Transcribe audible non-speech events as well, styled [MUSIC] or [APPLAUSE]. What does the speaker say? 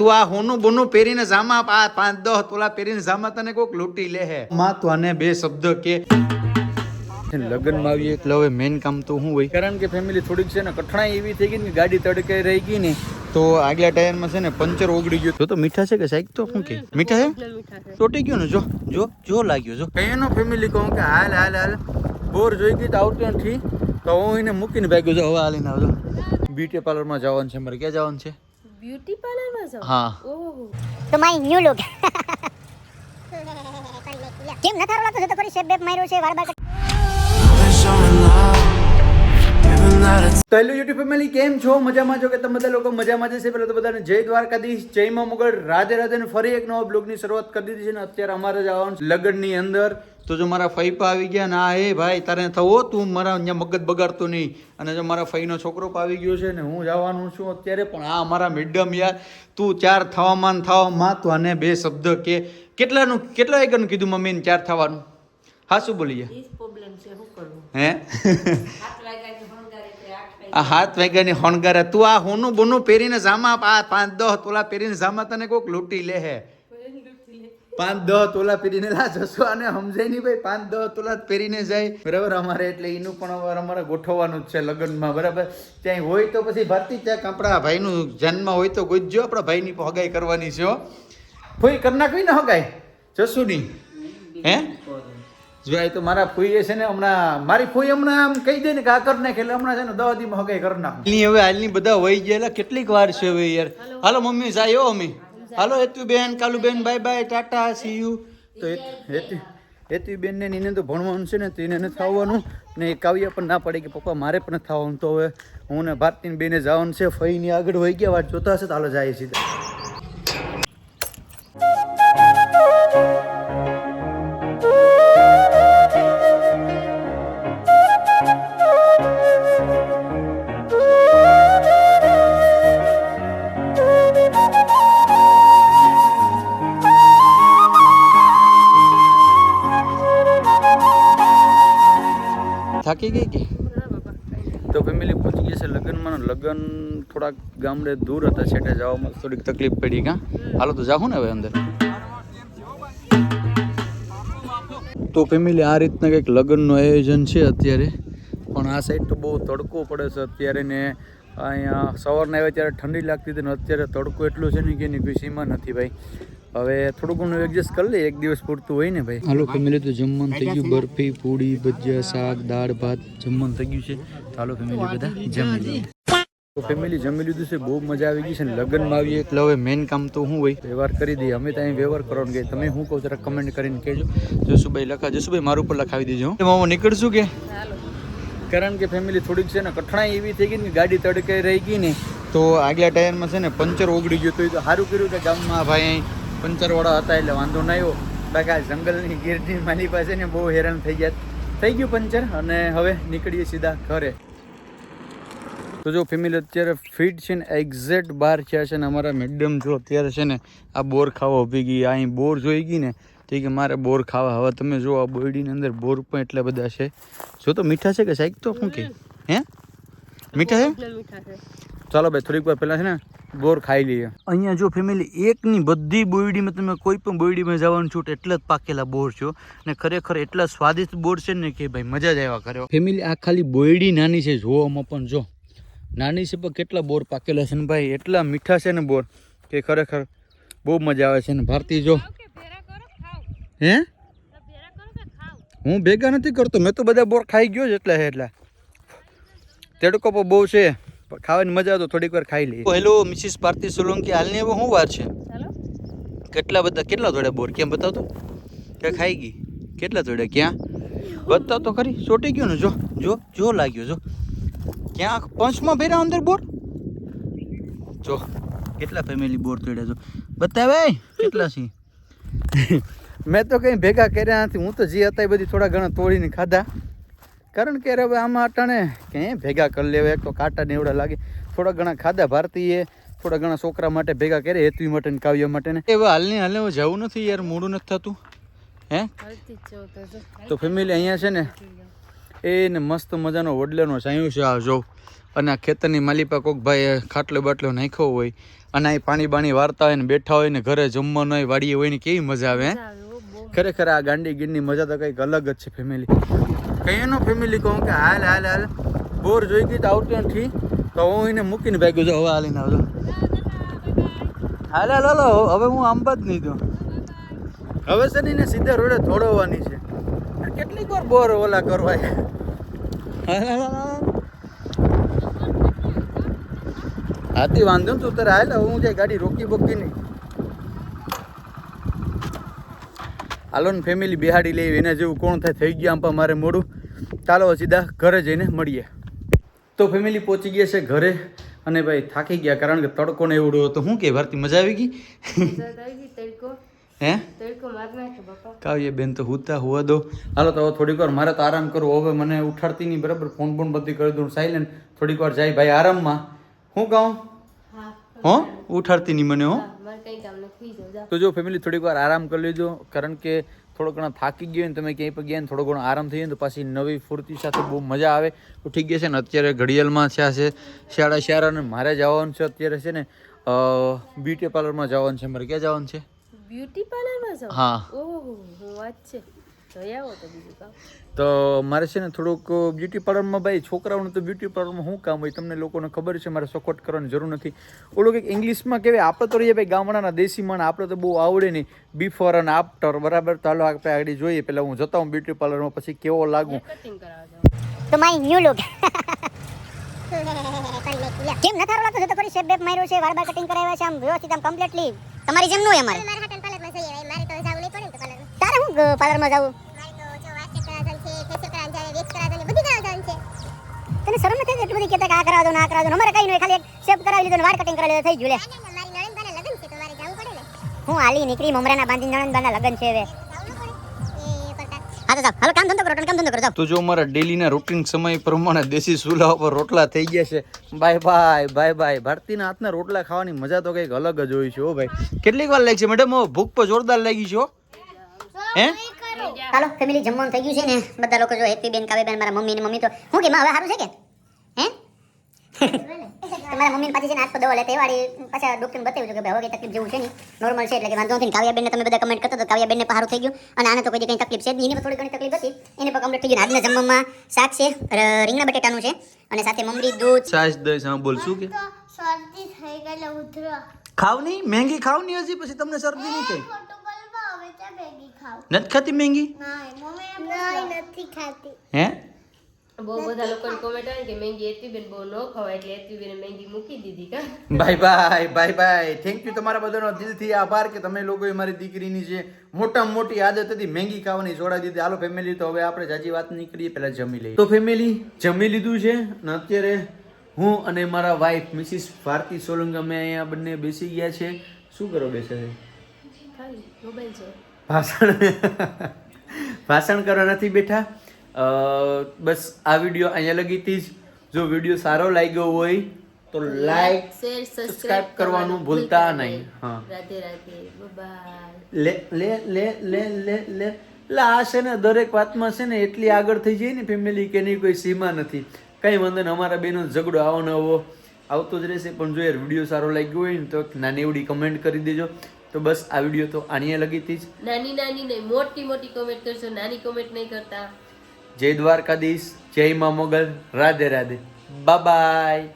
તું આ હોનું બોનું પહેરીને જામા આ પાંચ દસ તોલા પહેરીને જામા તને કોક લૂંટી લે હે. માં તો આને બે શબ્દ કે લગ્નમાં આવીએ એટલે હવે મેઇન કામ તો શું હોય. કારણ કે ફેમિલી થોડીક છે ને કઠણાઈ એવી થઈ ગઈ ને ગાડી તડકે રહી ગઈ ને. તો આગલા ટાયરમાં છે ને પંચર ઓગળી ગયું. તો તો મીઠા છે કે સાહેબ તો શું કે? મીઠા છે? ચોટી ગયો ને જો જો જો લાગ્યો જો. કઈનો ફેમિલી કહું કે હાલ હાલ હાલ બોર જોઈ ગઈ તો આવતો નથી. તો હું એને મૂકીને ભાગ્યો જો હવે હાલીને આવજો. બ્યુટી પાર્લરમાં જવાનું છે મારે ક્યાં જવાનું છે? બ્યુટી પાર્લરમાં જાવ હા. ઓહો. તો માય ન્યુ લુક [LAUGHS] કેમ ન થારો લાગતો છે? તો કરી શેપ બેપ માર્યો છે વાળ બાર તો હેલો યુટ્યુબ ફેમિલી કેમ છો? મજામાં છો કે તમે બધા લોકો? મજામાં જશે પહેલાં તો બધાને જય દ્વારકાધીશ જય માં મુગલ રાધે રાધે ફરી એક નવા બ્લોગની શરૂઆત કરી દીધી છે ને અત્યારે અમારે જવાનું આવવાનું લગ્નની અંદર. તો જો મારા ફઈપા આવી ગયા ના એ ભાઈ તારે થવો તું મારા અહીંયા મગજ બગાડતો નહીં. અને જો મારા ફઈનો છોકરો પણ આવી ગયો છે ને હું જવાનું છું અત્યારે. પણ આ મારા મેડમ યાર તું ચાર થવામાં થવામાં તો આને બે શબ્દ કે કેટલાનું કેટલા એકનું કીધું મમ્મીને ચાર થવાનું? હા શું બોલીએ હે આ હાથ વાગ્યાની હોણગારે, તું આ હોનું બોનું પહેરીને જામા આ પાંચ દહ તોલા પહેરીને જામા તને કોક લૂંટી લે હે. પાંચ દહ તોલા પહેરીને લા, જશો અને સમજાય નહીં ભાઈ, પાંચ દહ તોલા પહેરીને જાય. બરાબર, અમારે એટલે એનું પણ અમારે ગોઠવવાનું જ છે લગ્નમાં, બરાબર. ત્યાં હોય તો પછી ભારતી ત્યાં આપણા ભાઈનું જન્મ હોય તો ગુજજો, આપણા ભાઈની હગાઈ કરવાની છે ફોઈ કરી નાખવી ને હગાઈ જશું નહીં. હે? જો તો મારા ફોઈએ છે ને હમણાં મારી ફોઈ હમણાં આમ કહી દે ને કે આ કરી નાખે એટલે હમણાં છે ને દવા દીમાં હગાઈ કરી નાખ. હવે હાલની બધા વહી ગયા કેટલીક વાર છે હવે યાર. હાલો. મમ્મી જાય હો મમ્મી હાલો હેતુ બેન કાલુ બેન bye bye tata see you તો હેતુ હેતુ બેન ને એને તો ભણવાનું છે ને તો એને નથી આવવાનું. ને એ કાવ્ય પણ ના પડે કે પપ્પા મારે પણ થવાનું તો હવે હું ને ભારતીન બેને જવાનું છે ફઈની આગળ વહી ગયા વાત જોતા હશે તો હાલો જાય સીધા. થાકી ગઈ કે? તો ફેમિલી પહોંચી ગયા છે લગ્નમાં. લગ્ન થોડાક ગામડે દૂર હતા છેટે જવામાં થોડીક તકલીફ પડી કાં હાલો તો જાઉં ને હવે અંદર. તો ફેમિલી આ રીતના કંઈક લગ્નનું આયોજન છે અત્યારે? પણ આ સાઈડ તો બહુ તડકો પડે છે અત્યારે ને અહીંયા સવારના આવ્યા ત્યારે ઠંડી લાગતી હતી ને અત્યારે તડકો એટલો છે ને કે એની કોઈ સીમા નથી ભાઈ. હવે થોડું ઘણું એડજસ્ટ કરી લઈએ એક દિવસ પૂરતું હોય ને ભાઈ. હાલો ફેમિલી તો જમવાનું થઈ ગયું બરફી પૂડી ભજીયા શાક દાળ ભાત જમવાનું થઈ ગયું છે. તો હાલો ફેમિલી બધા જમી લઈએ. તો ફેમિલી જમી લીધું છે બહુ મજા આવી ગઈ છે ને લગ્નમાં આવીએ. એટલે હવે મેઇન કામ તો શું હોય. વ્યવહાર કરી દઈએ અમે ત્યાં વ્યવહાર કરવાનું કે તમે શું કહો જરા કમેન્ટ કરીને કહેજો. જસુભાઈ લખા જસુભાઈ મારું ઉપર લખાવી દેજો હું. નીકળશું કે? કારણ કે ફેમિલી થોડીક છે ને કઠણાઈ એવી થઈ ગઈ ને ગાડી તડકે રહી ગઈ ને. તો આગલા ટાયરમાં છે ને પંચર ઓગળી ગયું તો એ તો સારું કર્યું કે ગામમાં ભાઈ અહીં પંચરવાળા હતા એટલે વાંધો ના આવ્યો. બાકી આ જંગલની ગીરની માલી પાસે ને બહુ હેરાન થઈ ગયા. થઈ ગયું પંચર અને હવે નીકળીએ સીધા ઘરે. તો જો ફેમિલી, અત્યારે ફિટ છે ને એક્ઝેક્ટ બાર થયા છે ને અમારા મેડમ જો અત્યારે છે ને આ બોર ખાવા ઊભી ગઈ અહીં બોર જોઈ ગઈ ને, તે કે મારે બોર ખાવા, હવે તમે જો આ બોરડીની અંદર બોર પણ એટલા બધા છે. જો તો મીઠા છે કે સાહેબ તો શું કે? હે? મીઠા છે. ચાલો ભાઈ થોડીક વાર પહેલાં છે ને બોર ખાઈ લઈએ. અહીંયા જો ફેમિલી એકની બધી બોયડીમાં તમે કોઈ પણ બોયડીમાં જવાનું છો તો એટલા જ પાકેલા બોર છો ને ખરેખર એટલા સ્વાદિષ્ટ બોર છે ને કે ભાઈ મજા જ આવ્યા કરે ફેમિલી આ ખાલી બોયડી નાની છે જોવામાં પણ જો. નાની છે પણ કેટલા બોર પાકેલા છે ને ભાઈ એટલા મીઠા છે ને બોર કે ખરેખર બહુ મજા આવે છે ને. ભારતી જો. હે? હું ભેગા નથી કરતો મેં તો બધા બોર ખાઈ ગયો જ એટલે છે એટલે. તેડકો પણ બહુ છે. ખાવાની મજા આવે તો થોડીક વાર ખાઈ લઈએ. હેલો મિસિસ ભારતી સોલંકી હાલની હવે શું વાર છે? કેટલા બધા કેટલા થોડા બોર? કેમ બતાવતો? કે ખાઈ ગઈ? કેટલા થોડા ક્યાં? બતાવ તો ખરી? ચોટી ગયો ને? જો જો જો લાગ્યો જો. ક્યાં પંચમાં ભેરા અંદર બોર? જો કેટલા ફેમિલી બોર તોડ્યા જો બતાવે કેટલા છે? [LAUGHS] મેં તો કંઈ ભેગા કર્યા નથી. હું તો જે હતા એ બધી થોડા ઘણા તોડીને ખાધા. કારણ કે હવે આમાં અટાણે ક્યાંય ભેગા કરી લેવા એક તો કાંટા ને એવડા લાગે. થોડા ઘણા ખાધા ભારતીય થોડા ઘણા છોકરા માટે ભેગા કરે હેતુ માટે ને કાવ્ય માટે ને. એવા હાલની હાલે હવે જવું નથી યાર મોડું નથી થતું. હે? જ તો જો તો ફેમિલી અહીંયા છે ને? એને મસ્ત મજાનો વડલાનો સાયું છે આ જોઉં અને આ ખેતરની માલિપા કોક ભાઈ ખાટલો બાટલો નાખ્યો હોય અને અહીં પાણી બાણી વારતા હોય ને બેઠા હોય ને ઘરે જમવાનું હોય વાડીએ હોય ને કેવી મજા આવે હે? હો, ખરેખર આ ગાંડી ગીરની મજા તો કંઈક અલગ જ છે ફેમિલી કઈનો ફેમિલી કહું કે હાલ હાલ હાલ, બોર જોઈ ગઈ તો આવતો નથી. તો હું એને મૂકીને ભાગ્યો છું, હવે હાલીને આવજો. હાલ હાલ, હાલો હવે હું આમ જ નહીં દઉં. હવે છે ને સીધા રોડે થોડવવાની છે. કેટલીક વાર બોર ઓલા કરવા. હાથી વાંધો તું તારે હાલ હું જાય ગાડી રોકી બોકી નહીં હાલો ને ફેમિલી બિહાડી લેવી એના જેવું કોણ થાય? થઈ ગયા આમ મારે મોડું. ચાલો સીધા ઘરે જઈને મળીએ. તો ફેમિલી પહોંચી ગયા છે ઘરે અને ભાઈ થાકી ગયા કારણ કે તડકો ને એવડો હતો. શું કે ભારતી મજા આવી ગઈ? તો હે? કાવ્ય બેન તો હુતા હુવા દો. હાલો તો થોડીક વાર મારે તો આરામ કરવો. હવે મને ઉઠાડતી નહીં બરાબર? ફોન ફોન બધી કરી દઉં સાયલેન્ટ થોડીક વાર જાય ભાઈ આરામમાં. હું કહું? હો ઉઠાડતી નહીં મને હો? તો જો ફેમિલી થોડીક વાર આરામ કરી લેજો કારણ કે થોડો ઘણા થાકી ગયો ને તમે ક્યાંય પણ ગયા ને થોડો ઘણો આરામ થઈ જાય તો પાછી નવી ફૂર્તિ સાથે બહુ મજા આવે. ઉઠી ગયા છે ને અત્યારે ઘડિયાળમાં થયા છે શાળા શાળા ને મારે જવાનું છે અત્યારે છે ને બ્યુટી પાર્લરમાં જવાનું છે. મારે ક્યાં જવાનું છે? બ્યુટી પાર્લરમાં હા. ઓહો વાત છે. તો બીજું કામ. તો મારે છે ને થોડુંક બ્યુટી પાર્લરમાં ભાઈ છોકરાઓનું તો બ્યુટી પાર્લરમાં શું કામ હોય તમને લોકોને ખબર છે મારે સપોર્ટ કરવાની જરૂર નથી. ઓલું કંઈક ઇંગ્લિશમાં કહેવાય આપણે તો રહીએ ભાઈ ગામડાના દેશી માણ આપણે તો બહુ આવડે નહીં. બિફોર અને આફ્ટર બરાબર? તો હાલો આપણે આગળ જોઈએ. પહેલાં હું જતા હું બ્યુટી પાર્લરમાં પછી કેવો લાગુ? તો માય ન્યુ લુક કેમ ન થારો લાગતો? છે તો કરી શેપ બેપ માર્યો છે વાળ બાર કટિંગ કરાવ્યા છે આમ વ્યવસ્થિત આમ કમ્પ્લીટલી તમારી જેમ નું હોય અમારે. તારે હું પાર્લરમાં જાવું. તને શરમ નથી એટલું બધી કહેતા કે આ કરાવજો ને આ કરાવો અમારે કઈ નહીં ખાલી એક શેપ કરાવી લીધો વાળ કટિંગ કરાવી થઈ ગયું હું હાલી નીકળી મમરાના બાંધી નણંદબાના લગન છે હવે. કામ ધંધો કરો, કામ ધંધો કરો ડેલીના રૂટિન સમય પ્રમાણે દેશી ચૂલા ઉપર રોટલા થઈ ગયા છે. Bye bye bye bye. ભારતીના હાથના રોટલા ખાવાની મજા તો કંઈક અલગ જ હોય છે, હો ભાઈ. કેટલીક વાર લાગશે મેડમ ભૂખ પર જોરદાર લાગી છે હો? હાલો ફેમિલી જમવાનું થઈ ગયું છે ને બધા લોકો જો હેપી બેન કાવે બેન મારા મમ્મી ને મમ્મી તો હું કે માં હવે સારું છે કે? હે? તમારા મમ્મી પાછી છે ને આજ તો દવા લેતા એવાળી પાછા ડોક્ટરને બતાવ્યું છે કે ભાઈ હવે કઈ તકલીફ જેવું છે નહીં. નોર્મલ છે એટલે કે વાંધો નથી કાવ્યા બેનને તમે બધા કમેન્ટ કરતા તો કાવ્યા બેનને પણ સારું થઈ ગયું. અને આને તો કોઈ દી કંઈ તકલીફ છે જ નહીં એને થોડી ઘણી તકલીફ હતી. એને પણ કમ્પ્લીટ થઈ ગયું. આજના જમવામાં શાક છે રીંગણા બટેટાનું છે અને સાથે મમરી દૂધ. છાશ દહીં હા બોલ શું કે? શરદી થઈ ગયેલા ઉધરો ખાવ નહીં? મહેંગી ખાવ નહીં હજી પછી તમને શરદી નહીં થઈ. નથી ખાતી. મેંગી? નથી ખાતી. હે? બહુ બધા લોકોની કોમેન્ટ આવે કે મેંગી એતી બહુ ન ખવાય એટલે એતી મેંગી મૂકી દીધી કા? Bye bye bye bye. Thank you તમારા બધાનો દિલથી આભાર કે તમે લોકોએ મારી દીકરીની જે મોટામાં મોટી આદત હતી મેંગી ખાવાની જોડા દીધી. હાલો ફેમિલી તો હવે આપણે જાજી વાત નહીં કરીએ પહેલા જમી લઈએ. તો ફેમિલી જમી લીધું છે ને અત્યારે હું અને મારા વાઈફ મિસિસ ભારતી સોલંકી અમે અહીંયા બંને બેસી ગયા છે. શું કરો બેસે? છે મોબાઈલ છે ભાષણ ભાષણ કરવા નથી બેઠા. બસ આ વીડિયો અહીંયા લગીથી જ. જો વીડિયો સારો લાગ્યો હોય તો લાઈક શેર સબસ્ક્રાઇબ કરવાનું ભૂલતા નહીં. હા. રાધે રાધે લે લે લે લે લે લે. આ છે ને દરેક વાતમાં છે ને એટલી આગળ થઈ જાય ને ફેમિલી કે એની કોઈ સીમા નથી. કંઈ વાંધો ને અમારા બેનો ઝઘડો આવો ને આવો. આવતો જ રહેશે પણ જો યાર વીડિયો સારો લાગ્યો હોય ને તો એક નાની એવડી કમેન્ટ કરી દેજો. તો બસ આ વીડિયો તો આણીએ લગીથી જ. નાની નાની નહીં મોટી મોટી કોમેન્ટ કરશો નાની કોમેન્ટ નહીં કરતા. જય દ્વારકાધીશ જય મા મોગલ રાધે રાધે. બાય